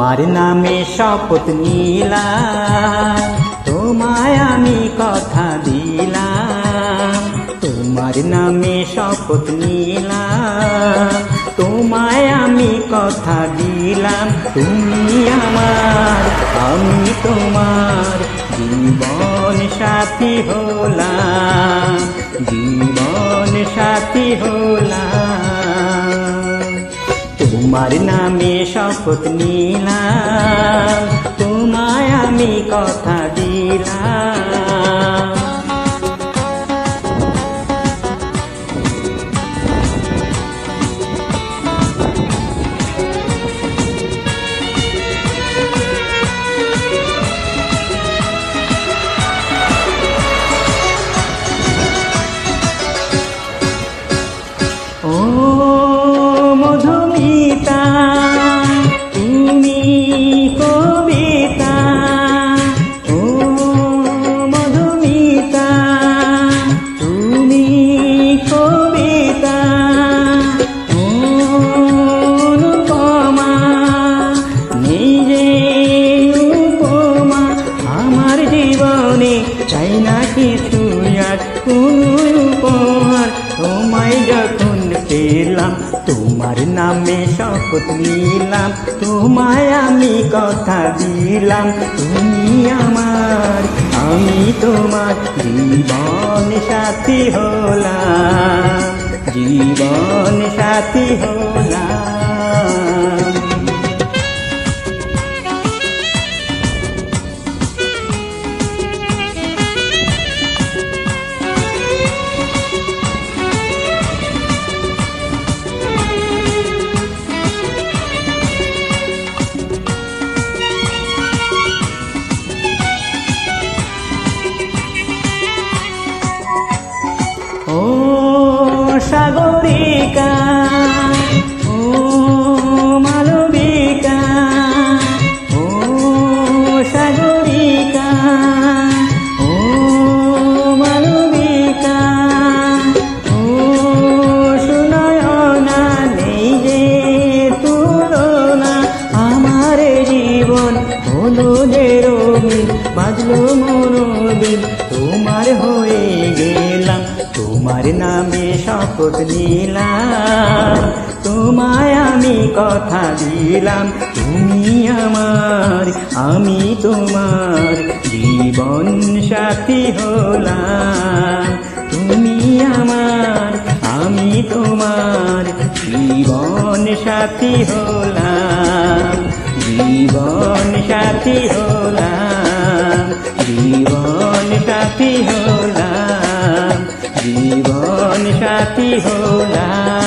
তোমার নামে শপথ নিলাম, তোমায় আমি কথা দিলাম, তোমার নামে শপথ নিলাম, তোমায় আমি কথা দিলাম, তুমি আমার, আমি তোমার জীবন সাথী হলাম, জীবন সাথী হলাম। তোমার নামে শপথ নিলাম তোমায় আমি কথা দিলাম। ও মধুমিতা কোন উপহার তোমায় যখন পেলাম, তোমার নামে শপথ নিলাম, তোমায় আমি কথা দিলাম, তুমি আমার, আমি তোমার জীবন সাথী হলাম, জীবন সাথী হলাম। ও সাগরিকা, ও মালবিকা, ও সাগরিকা, ও মালবিকা, ও সুনয়না নেই যে তুলনা, আমার জীবন হলো যে রঙিন, বাজলো মনোবিন তোমার হয়ে গেলাম তোমার নামে শপথ নিলাম। তোমায় আমি কথা দিলাম, তুমি আমার, আমি তোমার জীবন সাথী হলাম। তুমি আমার, আমি তোমার জীবন সাথী হলাম। জীবন সাথী হলাম। জীবন সাথী হোলা